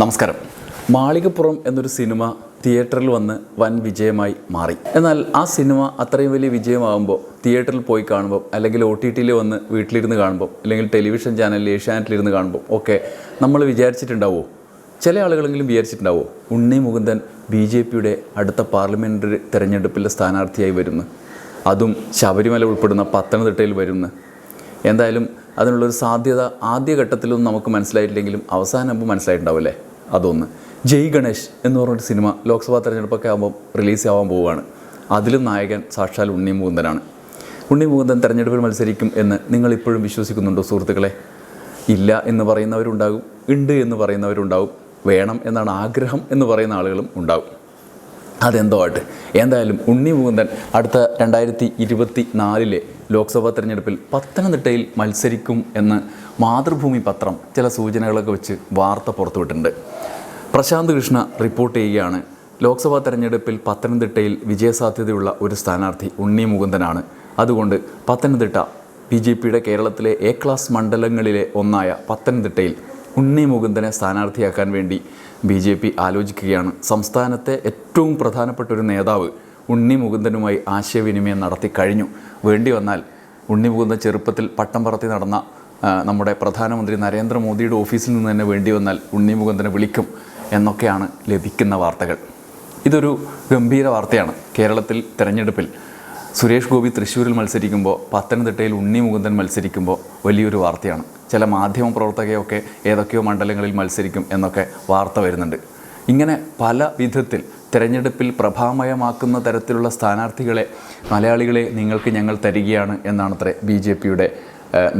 നമസ്കാരം. മാളികപ്പുറം എന്നൊരു സിനിമ തിയേറ്ററിൽ വന്ന് വൻ വിജയമായി മാറി. എന്നാൽ ആ സിനിമ അത്രയും വലിയ വിജയമാകുമ്പോൾ തിയേറ്ററിൽ പോയി കാണുമ്പോൾ അല്ലെങ്കിൽ ഒ ടി ടിയിൽ വന്ന് വീട്ടിലിരുന്ന് കാണുമ്പോൾ അല്ലെങ്കിൽ ടെലിവിഷൻ ചാനലിൽ ഏഷ്യാനെറ്റിലിരുന്ന് കാണുമ്പോൾ ഒക്കെ നമ്മൾ വിചാരിച്ചിട്ടുണ്ടാവുമോ ചില ആളുകളെങ്കിലും വിചാരിച്ചിട്ടുണ്ടാവുമോ ഉണ്ണി മുകുന്ദൻ ബി ജെ പിയുടെ അടുത്ത പാർലമെന്ററി തെരഞ്ഞെടുപ്പിലെ സ്ഥാനാർത്ഥിയായി വരുന്നു. അതും ശബരിമല ഉൾപ്പെടുന്ന പത്തനംതിട്ടയിൽ വരുന്നു. എന്തായാലും അതിനുള്ളൊരു സാധ്യത ആദ്യഘട്ടത്തിലൊന്നും നമുക്ക് മനസ്സിലായിട്ടില്ലെങ്കിലും അവസാനമാകുമ്പോൾ മനസ്സിലായിട്ടുണ്ടാവില്ലേ അതൊന്ന്. ജയ് ഗണേഷ് എന്ന് പറഞ്ഞൊരു സിനിമ ലോക്സഭാ തെരഞ്ഞെടുപ്പൊക്കെ ആകുമ്പോൾ റിലീസ് ആവാൻ പോവുകയാണ്. അതിലും നായകൻ സാക്ഷാൽ ഉണ്ണി മുകുന്ദനാണ്. ഉണ്ണി മുകുന്ദൻ തെരഞ്ഞെടുപ്പിൽ മത്സരിക്കും എന്ന് നിങ്ങൾ ഇപ്പോഴും വിശ്വസിക്കുന്നുണ്ടോ സുഹൃത്തുക്കളെ? ഇല്ല എന്ന് പറയുന്നവരുണ്ടാകും ഉണ്ട് എന്ന് പറയുന്നവരുണ്ടാകും വേണം എന്നാണ് ആഗ്രഹം എന്ന് പറയുന്ന ആളുകളും ഉണ്ടാകും. അതെന്തോ ആട്ടെ. എന്തായാലും ഉണ്ണി മുകുന്ദൻ അടുത്ത രണ്ടായിരത്തി ഇരുപത്തി നാലിലെ ലോക്സഭാ തെരഞ്ഞെടുപ്പിൽ പത്തനംതിട്ടയിൽ മത്സരിക്കും എന്ന് മാതൃഭൂമി പത്രം ചില സൂചനകളൊക്കെ വെച്ച് വാർത്ത പുറത്തുവിട്ടിട്ടുണ്ട്. പ്രശാന്ത് കൃഷ്ണ റിപ്പോർട്ട് ചെയ്യുകയാണ് ലോക്സഭാ തെരഞ്ഞെടുപ്പിൽ പത്തനംതിട്ടയിൽ വിജയസാധ്യതയുള്ള ഒരു സ്ഥാനാർത്ഥി ഉണ്ണി മുകുന്ദനാണ്. അതുകൊണ്ട് പത്തനംതിട്ട ബി ജെ പിയുടെ കേരളത്തിലെ എ ക്ലാസ് മണ്ഡലങ്ങളിലെ ഒന്നായ പത്തനംതിട്ടയിൽ ഉണ്ണി മുകുന്ദനെ സ്ഥാനാർത്ഥിയാക്കാൻ വേണ്ടി ബി ജെ പി ആലോചിക്കുകയാണ്. സംസ്ഥാനത്തെ ഏറ്റവും പ്രധാനപ്പെട്ട ഒരു നേതാവ് ഉണ്ണി മുകുന്ദനുമായി ആശയവിനിമയം നടത്തി കഴിഞ്ഞു. വേണ്ടി വന്നാൽ ഉണ്ണി മുകുന്ദൻ ചെറുപ്പത്തിൽ പട്ടം പറത്തി നടന്ന നമ്മുടെ പ്രധാനമന്ത്രി നരേന്ദ്രമോദിയുടെ ഓഫീസിൽ നിന്ന് തന്നെ വേണ്ടി വന്നാൽ ഉണ്ണി മുകുന്ദനെ വിളിക്കും എന്നൊക്കെയാണ് ലഭിക്കുന്ന വാർത്തകൾ. ഇതൊരു ഗംഭീര വാർത്തയാണ്. കേരളത്തിൽ തെരഞ്ഞെടുപ്പിൽ സുരേഷ് ഗോപി തൃശ്ശൂരിൽ മത്സരിക്കുമ്പോൾ പത്തനംതിട്ടയിൽ ഉണ്ണി മുകുന്ദൻ മത്സരിക്കുമ്പോൾ വലിയൊരു വാർത്തയാണ്. ചില മാധ്യമ പ്രവർത്തകയൊക്കെ ഏതൊക്കെയോ മണ്ഡലങ്ങളിൽ മത്സരിക്കും എന്നൊക്കെ വാർത്ത വരുന്നുണ്ട്. ഇങ്ങനെ പല വിധത്തിൽ തെരഞ്ഞെടുപ്പിൽ പ്രഭാമയമാക്കുന്ന തരത്തിലുള്ള സ്ഥാനാർത്ഥികളെ മലയാളികളെ നിങ്ങൾക്ക് ഞങ്ങൾ തരികയാണ് എന്നാണത്രേ ബി ജെ പിയുടെ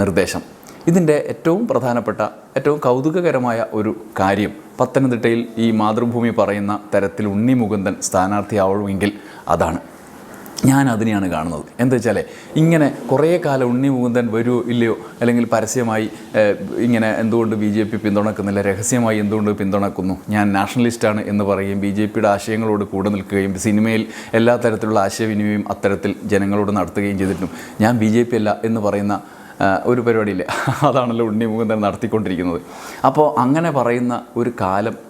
നിർദ്ദേശം. ഇതിന്റെ ഏറ്റവും പ്രധാനപ്പെട്ട ഏറ്റവും കൗതുകകരമായ ഒരു കാര്യം പത്തനംതിട്ടയിൽ ഈ മാതൃഭൂമി പറയുന്ന തരത്തിൽ ഉണ്ണി മുകുന്ദൻ സ്ഥാനാർത്ഥിയാവുമെങ്കിൽ അതാണ്. ഞാൻ അതിനെയാണ് കാണുന്നത്. എന്താ വെച്ചാൽ ഇങ്ങനെ കുറേ കാലം ഉണ്ണി മുകുന്ദൻ വരുമോ ഇല്ലയോ? അല്ലെങ്കിൽ പരസ്യമായി ഇങ്ങനെ എന്തുകൊണ്ട് ബി ജെ പി പിന്തുണക്കുന്നില്ല? രഹസ്യമായി എന്തുകൊണ്ട് പിന്തുണക്കുന്നു? ഞാൻ നാഷണലിസ്റ്റാണ് എന്ന് പറയുകയും ബി ജെ പിയുടെ ആശയങ്ങളോട് കൂടെ നിൽക്കുകയും സിനിമയിൽ എല്ലാ തരത്തിലുള്ള ആശയവിനിമയം അത്തരത്തിൽ ജനങ്ങളോട് നടത്തുകയും ചെയ്തിട്ടും. ഞാൻ ബി ജെ പി അല്ല എന്ന് പറയുന്ന ഒരു പരിപാടിയില്ല? അതാണല്ലോ ഉണ്ണി മുകുന്ദൻ നടത്തിക്കൊണ്ടിരിക്കുന്നത്. അപ്പോൾ അങ്ങനെ പറയുന്ന ഒരു കാലം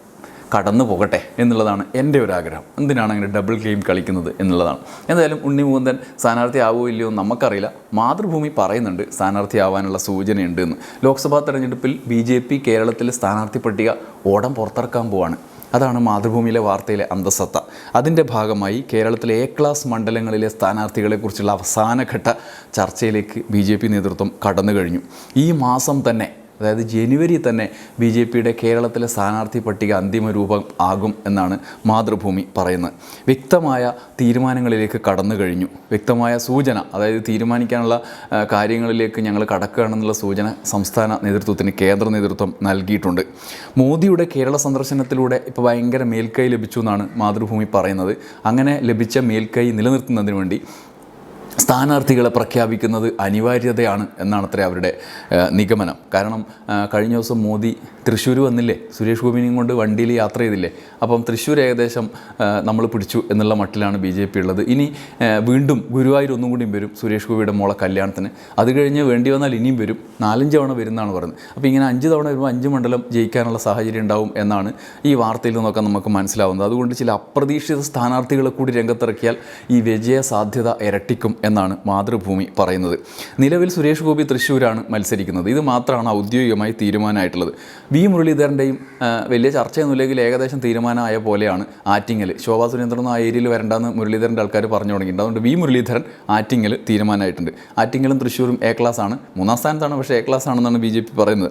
കടന്നു പോകട്ടെ എന്നുള്ളതാണ് എന്റെ ഒരു ആഗ്രഹം. എന്തിനാണ് അങ്ങനെ ഡബിൾ ഗെയിം കളിക്കുന്നത് എന്നുള്ളതാണ്. എന്തായാലും ഉണ്ണി മുകുന്ദൻ സ്ഥാനാർത്ഥി ആവോ ഇല്ലയോ നമുക്കറിയില്ല. മാതൃഭൂമി പറയുന്നുണ്ട് സ്ഥാനാർത്ഥി ആവാനുള്ള സൂചനയുണ്ട് എന്ന് ലോക്സഭാ തെരഞ്ഞെടുപ്പിൽ ബി ജെ പി കേരളത്തിലെ സ്ഥാനാർത്ഥി പട്ടിക ഓടം പുറത്തിറക്കാൻ പോവാണ്. അതാണ് മാതൃഭൂമിയിലെ വാർത്തയിലെ അന്തസത്ത. അതിന്റെ ഭാഗമായി കേരളത്തിലെ എ ക്ലാസ് മണ്ഡലങ്ങളിലെ സ്ഥാനാർത്ഥികളെക്കുറിച്ചുള്ള അവസാനഘട്ട ചർച്ചയിലേക്ക് ബി നേതൃത്വം കടന്നു കഴിഞ്ഞു. ഈ മാസം തന്നെ അതായത് ജനുവരി തന്നെ ബി ജെ പിയുടെ കേരളത്തിലെ സ്ഥാനാർത്ഥി പട്ടിക അന്തിമ രൂപം ആകും എന്നാണ് മാതൃഭൂമി പറയുന്നത്. വ്യക്തമായ തീരുമാനങ്ങളിലേക്ക് കടന്നു കഴിഞ്ഞു. വ്യക്തമായ സൂചന അതായത് തീരുമാനിക്കാനുള്ള കാര്യങ്ങളിലേക്ക് ഞങ്ങൾ കടക്കുകയാണെന്നുള്ള സൂചന സംസ്ഥാന നേതൃത്വത്തിന് കേന്ദ്ര നേതൃത്വം നൽകിയിട്ടുണ്ട്. മോദിയുടെ കേരള സന്ദർശനത്തിലൂടെ ഇപ്പോൾ ഭയങ്കര മേൽക്കൈ ലഭിച്ചു എന്നാണ് മാതൃഭൂമി പറയുന്നത്. അങ്ങനെ ലഭിച്ച മേൽക്കൈ നിലനിർത്തുന്നതിന് വേണ്ടി സ്ഥാനാർത്ഥികളെ പ്രഖ്യാപിക്കുന്നത് അനിവാര്യതയാണ് എന്നാണ് അത്ര അവരുടെ നിഗമനം. കാരണം കഴിഞ്ഞ ദിവസം മോദി തൃശ്ശൂർ വന്നില്ലേ? സുരേഷ് ഗോപിനെയും കൊണ്ട് വണ്ടിയിൽ യാത്ര ചെയ്തില്ലേ? അപ്പം തൃശ്ശൂർ ഏകദേശം നമ്മൾ പിടിച്ചു എന്നുള്ള മട്ടിലാണ് ബി ജെ പി ഉള്ളത്. ഇനി വീണ്ടും ഗുരുവായൂർ ഒന്നും കൂടിയും വരും സുരേഷ് ഗോപിയുടെ മോളെ കല്യാണത്തിന്. അത് കഴിഞ്ഞ് വേണ്ടി വന്നാൽ ഇനിയും വരും. നാലഞ്ച് തവണ വരുന്നതാണ് പറയുന്നത് അപ്പോൾ ഇങ്ങനെ അഞ്ച് തവണ വരുമ്പോൾ അഞ്ച് മണ്ഡലം ജയിക്കാനുള്ള സാഹചര്യം ഉണ്ടാവും എന്നാണ് ഈ വാർത്തയിൽ നിന്നൊക്കെ നമുക്ക് മനസ്സിലാവുന്നത്. അതുകൊണ്ട് ചില അപ്രതീക്ഷിത സ്ഥാനാർത്ഥികളെ കൂടി രംഗത്തിറക്കിയാൽ ഈ വിജയ സാധ്യത ഇരട്ടിക്കും എന്നാണ് മാതൃഭൂമി പറയുന്നത്. നിലവിൽ സുരേഷ് ഗോപി തൃശ്ശൂരാണ് മത്സരിക്കുന്നത്. ഇത് മാത്രമാണ് ഔദ്യോഗികമായി തീരുമാനമായിട്ടുള്ളത്. വി. മുരളീധരന്റെയും വലിയ ചർച്ചയൊന്നുമില്ലെങ്കിൽ ഏകദേശം തീരുമാനമായ പോലെയാണ് ആറ്റിങ്ങൽ ശോഭാ സുരേന്ദ്രൻ ആ ഏരിയയിൽ വരണ്ടെന്ന് മുരളീധരന്റെ ആൾക്കാർ പറഞ്ഞു തുടങ്ങിയിട്ടുണ്ട്. അതുകൊണ്ട് വി. മുരളീധരൻ ആറ്റിങ്ങൽ തീരുമാനമായിട്ടുണ്ട്. ആറ്റിങ്ങലും തൃശ്ശൂരും എ ക്ലാസ് ആണ്. മൂന്നാം സ്ഥാനത്താണ് പക്ഷേ എ ക്ലാസ് ആണെന്നാണ് ബി ജെ പി പറയുന്നത്.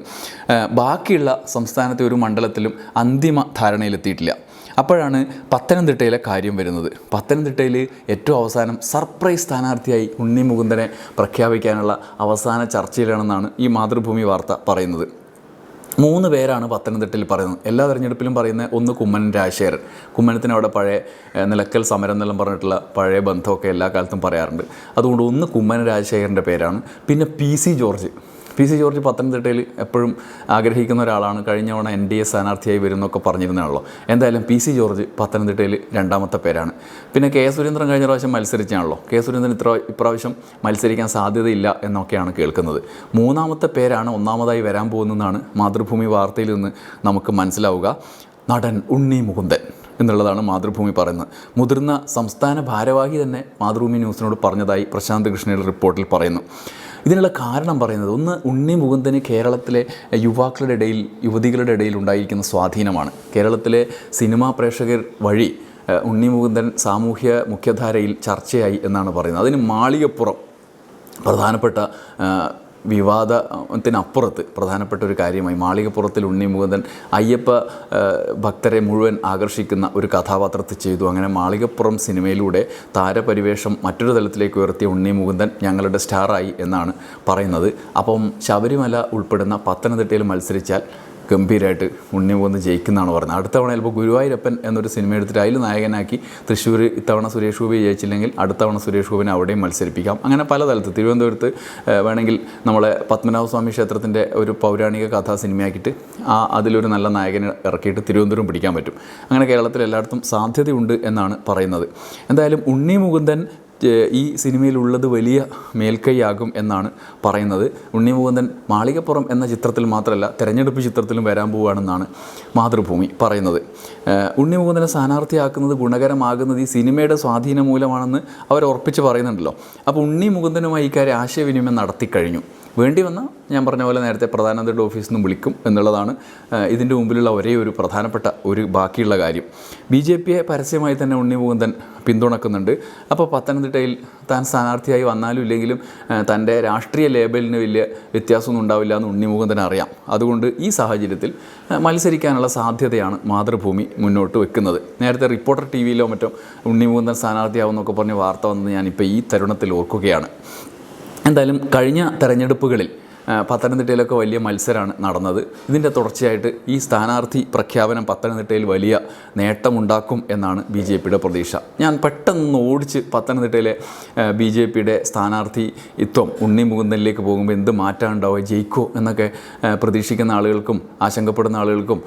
ബാക്കിയുള്ള സംസ്ഥാനത്തെ ഒരു മണ്ഡലത്തിലും അന്തിമ ധാരണയിലെത്തിയിട്ടില്ല. അപ്പോഴാണ് പത്തനംതിട്ടയിലെ കാര്യം വരുന്നത്. പത്തനംതിട്ടയിൽ ഏറ്റവും അവസാനം സർപ്രൈസ് സ്ഥാനാർത്ഥിയായി ഉണ്ണി മുകുന്ദനെ പ്രഖ്യാപിക്കാനുള്ള അവസാന ചർച്ചയിലാണെന്നാണ് ഈ മാതൃഭൂമി വാർത്ത പറയുന്നത്. മൂന്ന് പേരാണ് പത്തനംതിട്ടയിൽ പറയുന്നത്. എല്ലാ തെരഞ്ഞെടുപ്പിലും പറയുന്ന ഒന്ന് കുമ്മൻ രാജശേഖരൻ. കുമ്മനത്തിന് അവിടെ പഴയ നിലക്കൽ സമരം എന്നെല്ലാം പറഞ്ഞിട്ടുള്ള പഴയ ബന്ധമൊക്കെ എല്ലാ കാലത്തും പറയാറുണ്ട്. അതുകൊണ്ട് ഒന്ന് കുമ്മനൻ രാജശേഖരന്റെ പേരാണ്. പിന്നെ P C George. P C George പത്തനംതിട്ടയിൽ എപ്പോഴും ആഗ്രഹിക്കുന്ന ഒരാളാണ്. കഴിഞ്ഞ തവണ എൻ ഡി എ സ്ഥാനാർത്ഥിയായി വരുമെന്നൊക്കെ പറഞ്ഞിരുന്നതാണല്ലോ എന്തായാലും പി സി ജോർജ് പത്തനംതിട്ടയിൽ രണ്ടാമത്തെ പേരാണ്. പിന്നെ കെ സുരേന്ദ്രൻ കഴിഞ്ഞ പ്രാവശ്യം മത്സരിച്ചാണല്ലോ. കെ സുരേന്ദ്രൻ ഇത്ര ഇപ്രാവശ്യം മത്സരിക്കാൻ സാധ്യതയില്ല എന്നൊക്കെയാണ് കേൾക്കുന്നത്. മൂന്നാമത്തെ പേരാണ് ഒന്നാമതായി വരാൻ പോകുന്നതെന്നാണ് മാതൃഭൂമി വാർത്തയിൽ നിന്ന് നമുക്ക് മനസ്സിലാവുക. നടൻ ഉണ്ണി മുകുന്ദൻ എന്നുള്ളതാണ് മാതൃഭൂമി പറയുന്നത്. മുതിർന്ന സംസ്ഥാന ഭാരവാഹി തന്നെ മാതൃഭൂമി ന്യൂസിനോട് പറഞ്ഞതായി പ്രശാന്ത് കൃഷ്ണയുടെ റിപ്പോർട്ടിൽ പറയുന്നു. ഇതിനുള്ള കാരണം പറയുന്നത് ഒന്ന് ഉണ്ണി മുകുന്ദന് കേരളത്തിലെ യുവാക്കളുടെ ഇടയിൽ യുവതികളുടെ ഇടയിൽ ഉണ്ടായിരിക്കുന്ന സ്വാധീനമാണ്. കേരളത്തിലെ സിനിമാ പ്രേക്ഷകർ വഴി ഉണ്ണി മുകുന്ദൻ സാമൂഹ്യ മുഖ്യധാരയിൽ ചർച്ചയായി എന്നാണ് പറയുന്നത്. അതിന് മാളികപ്പുറം പ്രധാനപ്പെട്ട വിവാദത്തിനപ്പുറത്ത് പ്രധാനപ്പെട്ട ഒരു കാര്യമായി മാളികപ്പുറത്തിൽ ഉണ്ണി മുകുന്ദൻ അയ്യപ്പ ഭക്തരെ മുഴുവൻ ആകർഷിക്കുന്ന ഒരു കഥാപാത്രത്തെ ചെയ്തു. അങ്ങനെ മാളികപ്പുറം സിനിമയിലൂടെ താരപരിവേഷം മറ്റൊരു തലത്തിലേക്ക് ഉയർത്തിയ ഉണ്ണി മുകുന്ദൻ ഞങ്ങളുടെ സ്റ്റാറായി എന്നാണ് പറയുന്നത്. അപ്പം ശബരിമല ഉൾപ്പെടുന്ന പത്തനംതിട്ടയിൽ മത്സരിച്ചാൽ ഗംഭീരമായിട്ട് ഉണ്ണി പോകുന്ന ജയിക്കുന്നതാണ് പറഞ്ഞത്. അടുത്ത തവണ ചിലപ്പോൾ ഗുരുവായൂരപ്പൻ എന്നൊരു സിനിമ എടുത്തിട്ട് അതിൽ നായകനാക്കി തൃശ്ശൂർ ഇത്തവണ സുരേഷ് ഗോപി ജയിച്ചില്ലെങ്കിൽ അടുത്ത തവണ സുരേഷ് ഗോപിനെ അവിടെയും മത്സരിപ്പിക്കാം. അങ്ങനെ പല തലത്ത് തിരുവനന്തപുരത്ത് വേണമെങ്കിൽ നമ്മളെ പത്മനാഭസ്വാമി ക്ഷേത്രത്തിന്റെ ഒരു പൗരാണിക കഥാ സിനിമയാക്കിയിട്ട് ആ അതിലൊരു നല്ല നായകനെ ഇറക്കിയിട്ട് തിരുവനന്തപുരം പിടിക്കാൻ പറ്റും. അങ്ങനെ കേരളത്തിൽ എല്ലായിടത്തും സാധ്യതയുണ്ട് എന്നാണ് പറയുന്നത്. എന്തായാലും ഉണ്ണി മുകുന്ദൻ ഈ സിനിമയിലുള്ളത് വലിയ മേൽക്കൈയാകും എന്നാണ് പറയുന്നത്. ഉണ്ണി മുകുന്ദൻ മാളികപ്പുറം എന്ന ചിത്രത്തിൽ മാത്രമല്ല തെരഞ്ഞെടുപ്പ് ചിത്രത്തിലും വരാൻ പോവുകയാണെന്നാണ് മാതൃഭൂമി പറയുന്നത്. ഉണ്ണി മുകുന്ദനെ സ്ഥാനാർത്ഥിയാക്കുന്നത് ഗുണകരമാകുന്നത് ഈ സിനിമയുടെ സ്വാധീനം മൂലമാണെന്ന് അവർ ഉറപ്പിച്ച് പറയുന്നുണ്ടല്ലോ. അപ്പോൾ ഉണ്ണി മുകുന്ദനുമായി ഇക്കാര്യം ആശയവിനിമയം നടത്തിക്കഴിഞ്ഞു. വേണ്ടി വന്നാൽ ഞാൻ പറഞ്ഞ പോലെ നേരത്തെ പ്രധാനമന്ത്രിയുടെ ഓഫീസിൽ നിന്ന് വിളിക്കും എന്നുള്ളതാണ് ഇതിന്റെ മുമ്പിലുള്ള ഒരേ ഒരു പ്രധാനപ്പെട്ട ഒരു ബാക്കിയുള്ള കാര്യം. ബി ജെ പിയെ പരസ്യമായി തന്നെ ഉണ്ണിമുകുന്ദൻ പിന്തുണക്കുന്നുണ്ട്. അപ്പോൾ പത്തനംതിട്ടയിൽ താൻ സ്ഥാനാർത്ഥിയായി വന്നാലും ഇല്ലെങ്കിലും തന്റെ രാഷ്ട്രീയ ലേബലിന് വലിയ വ്യത്യാസമൊന്നും ഉണ്ടാവില്ല എന്ന് ഉണ്ണിമുകുന്ദൻ അറിയാം. അതുകൊണ്ട് ഈ സാഹചര്യത്തിൽ മത്സരിക്കാനുള്ള സാധ്യതയാണ് മാതൃഭൂമി മുന്നോട്ട് വെക്കുന്നത്. നേരത്തെ റിപ്പോർട്ടർ ടി വിയിലോ മറ്റോ ഉണ്ണിമുകുന്ദൻ സ്ഥാനാർത്ഥിയാവുമെന്നൊക്കെ പറഞ്ഞ് വാർത്ത വന്നത് ഞാനിപ്പോൾ ഈ തരുണത്തിൽ ഓർക്കുകയാണ്. എന്തായാലും കഴിഞ്ഞ തെരഞ്ഞെടുപ്പുകളിൽ പത്തനംതിട്ടയിലൊക്കെ വലിയ മത്സരമാണ് നടന്നത്. ഇതിന്റെ തുടർച്ചയായിട്ട് ഈ സ്ഥാനാർത്ഥി പ്രഖ്യാപനം പത്തനംതിട്ടയിൽ വലിയ നേട്ടമുണ്ടാക്കും എന്നാണ് ബി ജെ പിയുടെ പ്രതീക്ഷ. ഞാൻ പെട്ടെന്ന് ഓടിച്ച് പത്തനംതിട്ടയിലെ ബി ജെ പിയുടെ സ്ഥാനാർത്ഥിത്വം ഉണ്ണി മുകുന്ദനിലേക്ക് പോകുമ്പോൾ എന്ത് മാറ്റം ഉണ്ടാവുക ജയിക്കോ എന്നൊക്കെ പ്രതീക്ഷിക്കുന്ന ആളുകൾക്കും ആശങ്കപ്പെടുന്ന ആളുകൾക്കും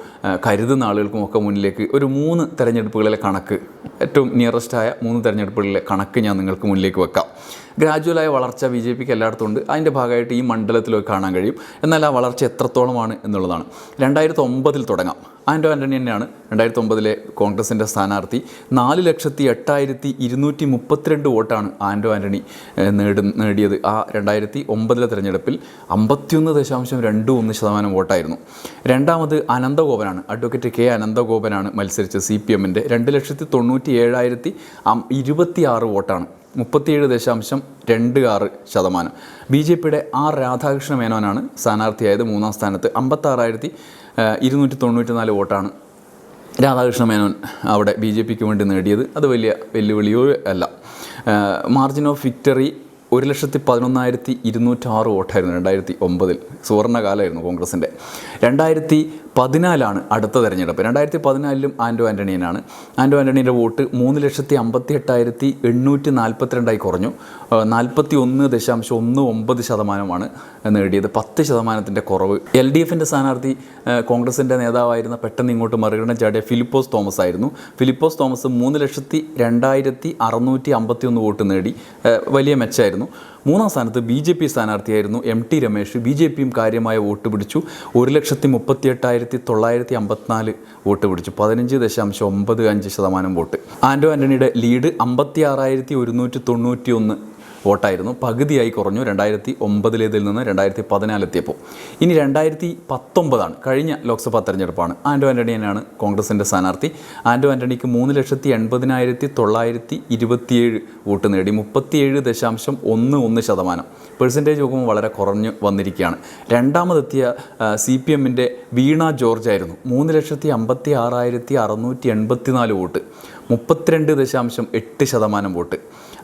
കരുതുന്ന ആളുകൾക്കും ഒക്കെ മുന്നിലേക്ക് ഒരു മൂന്ന് തെരഞ്ഞെടുപ്പുകളിലെ കണക്ക് ഏറ്റവും നിയറസ്റ്റായ മൂന്ന് തെരഞ്ഞെടുപ്പുകളിലെ കണക്ക് ഞാൻ നിങ്ങൾക്ക് മുന്നിലേക്ക് വെക്കാം. ഗ്രാജുവലായ വളർച്ച ബി ജെ പിക്ക് എല്ലായിടത്തും ഉണ്ട്. അതിന്റെ ഭാഗമായിട്ട് ഈ മണ്ഡലത്തിലൊക്കെ കാണാൻ കഴിയും. എന്നാൽ ആ വളർച്ച എത്രത്തോളമാണ് എന്നുള്ളതാണ്. രണ്ടായിരത്തി ഒമ്പതിൽ തുടങ്ങാം. ആൻഡോ ആന്റണി തന്നെയാണ് രണ്ടായിരത്തി ഒമ്പതിലെ കോൺഗ്രസിന്റെ സ്ഥാനാർത്ഥി. നാല് ലക്ഷത്തി എട്ടായിരത്തി ഇരുന്നൂറ്റി മുപ്പത്തിരണ്ട് വോട്ടാണ് ആൻഡോ ആന്റണി നേടു നേടിയത്. ആ രണ്ടായിരത്തി ഒമ്പതിലെ തെരഞ്ഞെടുപ്പിൽ അമ്പത്തിയൊന്ന് ദശാംശം രണ്ട് ഒന്ന് ശതമാനം വോട്ടായിരുന്നു. രണ്ടാമത് അനന്തഗോപനാണ്. അഡ്വക്കേറ്റ് കെ അനന്തഗോപനാണ് മത്സരിച്ച സി പി എമ്മിന്റെ രണ്ട് ലക്ഷത്തി തൊണ്ണൂറ്റി ഏഴായിരത്തി ഇരുപത്തി ആറ് വോട്ടാണ്. മുപ്പത്തിയേഴ് ദശാംശം രണ്ട് ആറ് ശതമാനം. ബി ജെ പിയുടെ ആർ രാധാകൃഷ്ണ മേനോനാണ് സ്ഥാനാർത്ഥിയായത് മൂന്നാം സ്ഥാനത്ത്. അമ്പത്താറായിരത്തി ഇരുന്നൂറ്റി തൊണ്ണൂറ്റി നാല് വോട്ടാണ് രാധാകൃഷ്ണ മേനോൻ അവിടെ ബി ജെ പിക്ക് വേണ്ടി നേടിയത്. അത് വലിയ വെല്ലുവിളിയോ അല്ല. മാർജിൻ ഓഫ് വിക്ടറി ഒരു ലക്ഷത്തി പതിനൊന്നായിരത്തി ഇരുന്നൂറ്റാറ് വോട്ടായിരുന്നു രണ്ടായിരത്തി ഒമ്പതിൽ സുവർണകാലമായിരുന്നു കോൺഗ്രസിന്റെ. രണ്ടായിരത്തി പതിനാലാണ് അടുത്ത തെരഞ്ഞെടുപ്പ്. രണ്ടായിരത്തി പതിനാലിലും ആൻഡോ ആന്റണിയനാണ് ആൻഡോ ആന്റണീന്റെ വോട്ട് മൂന്ന് ലക്ഷത്തി അമ്പത്തി എട്ടായിരത്തി എണ്ണൂറ്റി നാൽപ്പത്തിരണ്ടായി കുറഞ്ഞു. നാൽപ്പത്തി ഒന്ന് ദശാംശം ഒന്ന് ഒമ്പത് ശതമാനമാണ് നേടിയത്. പത്ത് ശതമാനത്തിന്റെ കുറവ്. എൽ ഡി എഫിന്റെ സ്ഥാനാർത്ഥി കോൺഗ്രസിന്റെ നേതാവായിരുന്ന പെട്ടെന്ന് ഇങ്ങോട്ട് മറികടം ചാടിയ ഫിലിപ്പോസ് തോമസ് ആയിരുന്നു. ഫിലിപ്പോസ് തോമസ് മൂന്ന് ലക്ഷത്തി രണ്ടായിരത്തി അറുന്നൂറ്റി അമ്പത്തി ഒന്ന് വോട്ട് നേടി. വലിയ മെച്ചമായിരുന്നു മൂന്നാം സ്ഥാനത്ത് B J P സ്ഥാനാർത്ഥിയായിരുന്നു M T Ramesh. B J പിയും കാര്യമായ വോട്ട് പിടിച്ചു. ഒരു ലക്ഷത്തി മുപ്പത്തി എട്ടായിരത്തി തൊള്ളായിരത്തി അമ്പത്തിനാല് വോട്ട് പിടിച്ചു. പതിനഞ്ച് ദശാംശം ഒമ്പത് അഞ്ച് ശതമാനം വോട്ട്. ആൻഡോ ആന്റണിയുടെ ലീഡ് അമ്പത്തി ആറായിരത്തി ഒരുന്നൂറ്റി തൊണ്ണൂറ്റി ഒന്ന് വോട്ടായിരുന്നു. പകുതിയായി കുറഞ്ഞു. രണ്ടായിരത്തി ഒമ്പതിലേതിൽ നിന്ന് രണ്ടായിരത്തി പതിനാലെത്തിയപ്പോൾ ഇനി രണ്ടായിരത്തി പത്തൊമ്പതാണ് കഴിഞ്ഞ ലോക്സഭാ തെരഞ്ഞെടുപ്പാണ്. ആൻഡോ ആന്റണിയനാണ് കോൺഗ്രസിന്റെ സ്ഥാനാർത്ഥി. ആൻഡോ ആന്റണിക്ക് മൂന്ന് ലക്ഷത്തി എൺപതിനായിരത്തി തൊള്ളായിരത്തി ഇരുപത്തിയേഴ് വോട്ട് നേടി. മുപ്പത്തിയേഴ് ദശാംശം ഒന്ന് ഒന്ന് ശതമാനം. പെർസെന്റേജ് നോക്കുമ്പോൾ വളരെ കുറഞ്ഞു വന്നിരിക്കുകയാണ്. രണ്ടാമതെത്തിയ സി പി എമ്മിന്റെ വീണ ജോർജ് ആയിരുന്നു. മൂന്ന് ലക്ഷത്തി അമ്പത്തി ആറായിരത്തി അറുന്നൂറ്റി എൺപത്തി നാല് വോട്ട്. മുപ്പത്തിരണ്ട് ദശാംശം എട്ട് ശതമാനം വോട്ട്.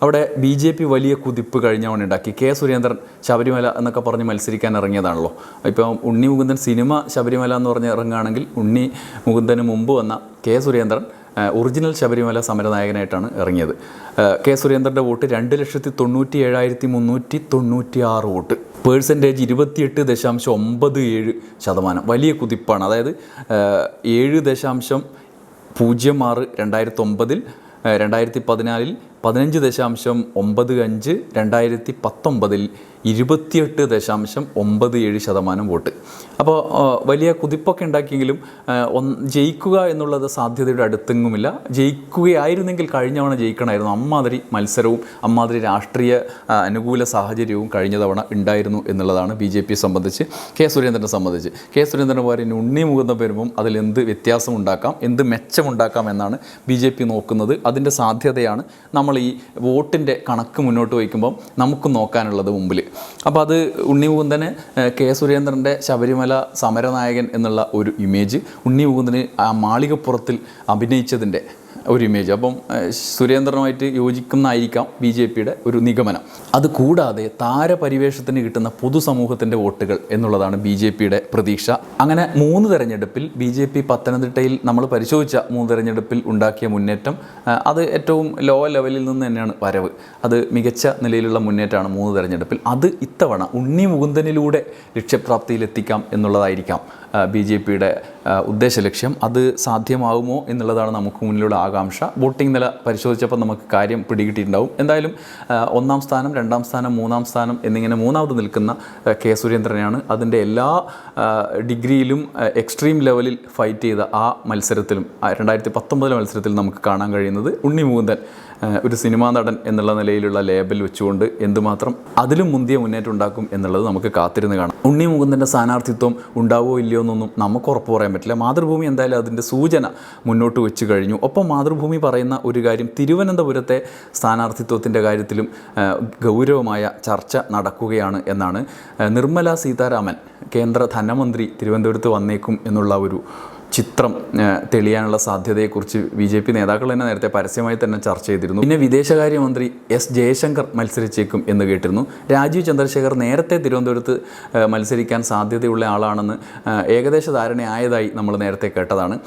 അവിടെ ബി ജെ പി വലിയ കുതിപ്പ് കഴിഞ്ഞ തവണ ഉണ്ടാക്കി. കെ സുരേന്ദ്രൻ ശബരിമല എന്നൊക്കെ പറഞ്ഞ് മത്സരിക്കാൻ ഇറങ്ങിയതാണല്ലോ. ഇപ്പം ഉണ്ണി മുകുന്ദൻ സിനിമ ശബരിമല എന്ന് പറഞ്ഞ് ഇറങ്ങുകയാണെങ്കിൽ ഉണ്ണി മുകുന്ദന് മുമ്പ് വന്ന കെ സുരേന്ദ്രൻ ഒറിജിനൽ ശബരിമല സമരനായകനായിട്ടാണ് ഇറങ്ങിയത്. കെ സുരേന്ദ്രന്റെ വോട്ട് രണ്ട് ലക്ഷത്തി തൊണ്ണൂറ്റി ഏഴായിരത്തി മുന്നൂറ്റി തൊണ്ണൂറ്റി ആറ് വോട്ട്. പേഴ്സന്റേജ് ഇരുപത്തിയെട്ട് ദശാംശം ഒമ്പത് ഏഴ് ശതമാനം. വലിയ കുതിപ്പാണ്. അതായത് ഏഴ് ദശാംശം പൂജ്യം ആറ് രണ്ടായിരത്തി ഒമ്പതിൽ രണ്ടായിരത്തി പതിനാലിൽ പതിനഞ്ച് ദശാംശം ഒമ്പത് അഞ്ച് രണ്ടായിരത്തി പത്തൊമ്പതിൽ ഇരുപത്തിയെട്ട് ദശാംശം ഒമ്പത് ഏഴ് ശതമാനം വോട്ട്. അപ്പോൾ വലിയ കുതിപ്പൊക്കെ ഉണ്ടാക്കിയെങ്കിലും ജയിക്കുക എന്നുള്ളത് സാധ്യതയുടെ അടുത്തെങ്ങുമില്ല. ജയിക്കുകയായിരുന്നെങ്കിൽ കഴിഞ്ഞ തവണ ജയിക്കണമായിരുന്നു. അമ്മാതിരി മത്സരവും അമ്മാതിരി രാഷ്ട്രീയ അനുകൂല സാഹചര്യവും കഴിഞ്ഞ തവണ ഉണ്ടായിരുന്നു എന്നുള്ളതാണ് ബി ജെ പിയെ സംബന്ധിച്ച് കെ സുരേന്ദ്രനെ സംബന്ധിച്ച്. കെ സുരേന്ദ്രൻ പറയുന്ന ഉണ്ണി മുകുന്ന വരുമ്പം അതിൽ എന്ത് വ്യത്യാസം ഉണ്ടാക്കാം എന്ത് മെച്ചമുണ്ടാക്കാം എന്നാണ് ബി ജെ പി നോക്കുന്നത്. അതിന്റെ സാധ്യതയാണ് നമ്മൾ ഈ വോട്ടിന്റെ കണക്ക് മുന്നോട്ട് വയ്ക്കുമ്പം നമുക്ക് നോക്കാനുള്ളത് മുമ്പിൽ. അപ്പോൾ അത് ഉണ്ണി മുകുന്ദന് കെ സുരേന്ദ്രന്റെ ശബരിമല സമരനായകൻ എന്നുള്ള ഒരു ഇമേജ് ഉണ്ണി മുകുന്ദന് ആ മാളികപ്പുറത്തിൽ അഭിനയിച്ചതിന്റെ ഒരു ഇമേജ് അപ്പം സുരേന്ദ്രനുമായിട്ട് യോജിക്കുന്നതായിരിക്കാം ബി ജെ പിയുടെ ഒരു നിഗമനം. അത് കൂടാതെ താരപരിവേഷത്തിന് കിട്ടുന്ന പൊതുസമൂഹത്തിന്റെ വോട്ടുകൾ എന്നുള്ളതാണ് ബി ജെ പിയുടെ പ്രതീക്ഷ. അങ്ങനെ മൂന്ന് തെരഞ്ഞെടുപ്പിൽ ബി ജെ പി പത്തനംതിട്ടയിൽ നമ്മൾ പരിശോധിച്ച മൂന്ന് തെരഞ്ഞെടുപ്പിൽ ഉണ്ടാക്കിയ മുന്നേറ്റം അത് ഏറ്റവും ലോ ലെവലിൽ നിന്ന് തന്നെയാണ് വരവ്. അത് മികച്ച നിലയിലുള്ള മുന്നേറ്റമാണ് മൂന്ന് തെരഞ്ഞെടുപ്പിൽ. അത് ഇത്തവണ ഉണ്ണി മുകുന്ദനിലൂടെ ലക്ഷ്യപ്രാപ്തിയിലെത്തിക്കാം എന്നുള്ളതായിരിക്കാം ബി ജെ പിയുടെ ഉദ്ദേശ ലക്ഷ്യം. അത് സാധ്യമാകുമോ എന്നുള്ളതാണ് നമുക്ക് മുന്നിലുള്ള ആകാംക്ഷ. വോട്ടിംഗ് നില പരിശോധിച്ചപ്പോൾ നമുക്ക് കാര്യം പിടികിട്ടിയിട്ടുണ്ടാവും. എന്തായാലും ഒന്നാം സ്ഥാനം രണ്ടാം സ്ഥാനം മൂന്നാം സ്ഥാനം എന്നിങ്ങനെ മൂന്നാമത് നിൽക്കുന്ന കെ സുരേന്ദ്രനെയാണ് അതിന്റെ എല്ലാ ഡിഗ്രിയിലും എക്സ്ട്രീം ലെവലിൽ ഫൈറ്റ് ചെയ്ത ആ മത്സരത്തിലും രണ്ടായിരത്തി പത്തൊമ്പതിലെ മത്സരത്തിൽ നമുക്ക് കാണാൻ കഴിയുന്നത് ഉണ്ണി മുകുന്ദൻ ഒരു സിനിമാ നടൻ എന്നുള്ള നിലയിലുള്ള ലേബൽ വെച്ചുകൊണ്ട് എന്തുമാത്രം അതിലും മുന്തിയ മുന്നേറ്റം ഉണ്ടാക്കും എന്നുള്ളത് നമുക്ക് കാത്തിരുന്ന് കാണാം. ഉണ്ണി മുകുന്ദന്റെ സ്ഥാനാർത്ഥിത്വം ഉണ്ടാവോ ഇല്ലയോ എന്നൊന്നും നമുക്ക് ഉറപ്പ് പറയാൻ പറ്റില്ല. മാതൃഭൂമി എന്തായാലും അതിന്റെ സൂചന മുന്നോട്ട് വെച്ച് കഴിഞ്ഞു. ഒപ്പം മാതൃഭൂമി പറയുന്ന ഒരു കാര്യം തിരുവനന്തപുരത്തെ സ്ഥാനാർത്ഥിത്വത്തിന്റെ കാര്യത്തിലും ഗൗരവമായ ചർച്ച നടക്കുകയാണ് എന്നാണ് നിർമ്മല സീതാരാമൻ കേന്ദ്ര ധനമന്ത്രി തിരുവനന്തപുരത്ത് വന്നേക്കും എന്നുള്ള ഒരു ചിത്രം തെളിയാനുള്ള സാധ്യതയെക്കുറിച്ച് ബി ജെ പി നേതാക്കൾ തന്നെ നേരത്തെ പരസ്യമായി തന്നെ ചർച്ച ചെയ്തിരുന്നു. പിന്നെ വിദേശകാര്യമന്ത്രി എസ് ജയശങ്കർ മത്സരിച്ചേക്കും എന്ന് കേട്ടിരുന്നു. രാജീവ് ചന്ദ്രശേഖർ നേരത്തെ തിരുവനന്തപുരത്ത് മത്സരിക്കാൻ സാധ്യതയുള്ള ആളാണെന്ന് ഏകദേശ ധാരണയായതായി നമ്മൾ നേരത്തെ കേട്ടതാണ്.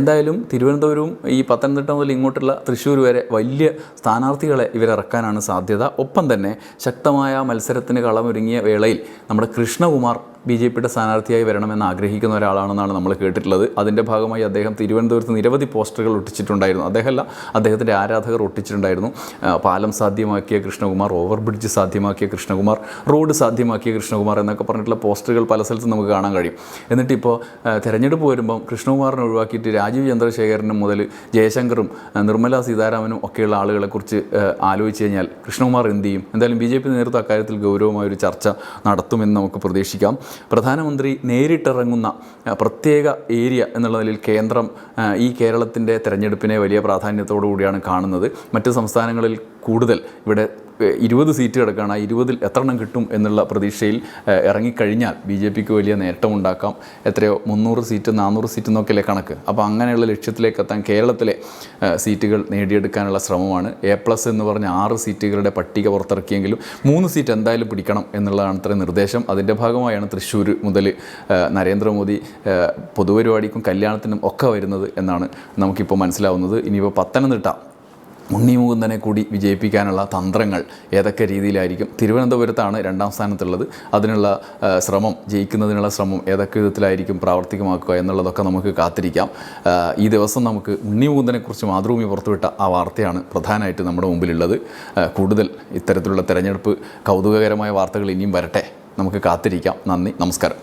എന്തായാലും തിരുവനന്തപുരവും ഈ പത്തനംതിട്ട മുതൽ ഇങ്ങോട്ടുള്ള തൃശ്ശൂർ വരെ വലിയ സ്ഥാനാർത്ഥികളെ ഇവരിറക്കാനാണ് സാധ്യത. ഒപ്പം തന്നെ ശക്തമായ മത്സരത്തിന് കളമൊരുങ്ങിയ വേളയിൽ നമ്മുടെ കൃഷ്ണകുമാർ ബി ജെ പിയുടെ സ്ഥാനാർത്ഥിയായി വരണമെന്ന് ആഗ്രഹിക്കുന്ന ഒരാളാണെന്നാണ് നമ്മൾ കേട്ടിട്ടുള്ളത്. അതിന്റെ ഭാഗമായി അദ്ദേഹം തിരുവനന്തപുരത്ത് നിരവധി പോസ്റ്ററുകൾ ഒട്ടിച്ചിട്ടുണ്ടായിരുന്നു. അദ്ദേഹമല്ല അദ്ദേഹത്തിന്റെ ആരാധകർ ഒട്ടിച്ചിട്ടുണ്ടായിരുന്നു. പാലം സാധ്യമാക്കിയ കൃഷ്ണകുമാർ ഓവർ ബ്രിഡ്ജ് സാധ്യമാക്കിയ കൃഷ്ണകുമാർ റോഡ് സാധ്യമാക്കിയ കൃഷ്ണകുമാർ എന്നൊക്കെ പറഞ്ഞിട്ടുള്ള പോസ്റ്ററുകൾ പല സ്ഥലത്തും നമുക്ക് കാണാൻ കഴിയും. എന്നിട്ടിപ്പോൾ തെരഞ്ഞെടുപ്പ് വരുമ്പം കൃഷ്ണകുമാറിനെ ഒഴിവാക്കിയിട്ട് രാജീവ് ചന്ദ്രശേഖരനും മുതൽ ജയശങ്കറും നിർമ്മലാ സീതാരാമനും ഒക്കെയുള്ള ആളുകളെക്കുറിച്ച് ആലോചിച്ച് കഴിഞ്ഞാൽ കൃഷ്ണകുമാർ എന്ത് ചെയ്യും? എന്തായാലും ബി ജെ പി നേതൃത്വം അക്കാര്യത്തിൽ ഗൗരവമായ ഒരു ചർച്ച നടത്തുമെന്ന് നമുക്ക് പ്രതീക്ഷിക്കാം. പ്രധാനമന്ത്രി നേരിട്ടിറങ്ങുന്ന പ്രത്യേക ഏരിയ എന്നുള്ള നിലയിൽ കേന്ദ്രം ഈ കേരളത്തിന്റെ തെരഞ്ഞെടുപ്പിനെ വലിയ പ്രാധാന്യത്തോടു കൂടിയാണ് കാണുന്നത്. മറ്റ് സംസ്ഥാനങ്ങളിൽ കൂടുതൽ ഇവിടെ ഇരുപത് സീറ്റ് കിടക്കുകയാണ് ആ ഇരുപതിൽ എത്ര എണ്ണം കിട്ടും എന്നുള്ള പ്രതീക്ഷയിൽ ഇറങ്ങിക്കഴിഞ്ഞാൽ ബി ജെ പിക്ക് വലിയ നേട്ടമുണ്ടാക്കാം എത്രയോ മുന്നൂറ് സീറ്റ് നാനൂറ് സീറ്റ് എന്നൊക്കെയല്ലേ കണക്ക്. അപ്പോൾ അങ്ങനെയുള്ള ലക്ഷ്യത്തിലേക്ക് എത്താൻ കേരളത്തിലെ സീറ്റുകൾ നേടിയെടുക്കാനുള്ള ശ്രമമാണ്. എ പ്ലസ് എന്ന് പറഞ്ഞ ആറ് സീറ്റുകളുടെ പട്ടിക പുറത്തിറക്കിയെങ്കിലും മൂന്ന് സീറ്റ് എന്തായാലും പിടിക്കണം എന്നുള്ളതാണ് അത്ര നിർദ്ദേശം. അതിന്റെ ഭാഗമായാണ് തൃശ്ശൂർ മുതൽ നരേന്ദ്രമോദി പൊതുപരിപാടിക്കും കല്യാണത്തിനും ഒക്കെ വരുന്നത് എന്നാണ് നമുക്കിപ്പോൾ മനസ്സിലാവുന്നത്. ഇനിയിപ്പോൾ പത്തനംതിട്ട ഉണ്ണി മുകുന്ദനെ കൂടി വിജയിപ്പിക്കാനുള്ള തന്ത്രങ്ങൾ ഏതൊക്കെ രീതിയിലായിരിക്കും? തിരുവനന്തപുരത്താണ് രണ്ടാം സ്ഥാനത്തുള്ളത്. അതിനുള്ള ശ്രമം ജയിക്കുന്നതിനുള്ള ശ്രമം ഏതൊക്കെ വിധത്തിലായിരിക്കും പ്രാവർത്തികമാക്കുക എന്നുള്ളതൊക്കെ നമുക്ക് കാത്തിരിക്കാം. ഈ ദിവസം നമുക്ക് ഉണ്ണി മുകുന്ദനെക്കുറിച്ച് മാതൃഭൂമി പുറത്തുവിട്ട ആ വാർത്തയാണ് പ്രധാനമായിട്ട് നമ്മുടെ മുമ്പിലുള്ളത്. കൂടുതൽ ഇത്തരത്തിലുള്ള തെരഞ്ഞെടുപ്പ് കൗതുകകരമായ വാർത്തകൾ ഇനിയും വരട്ടെ. നമുക്ക് കാത്തിരിക്കാം. നന്ദി. നമസ്കാരം.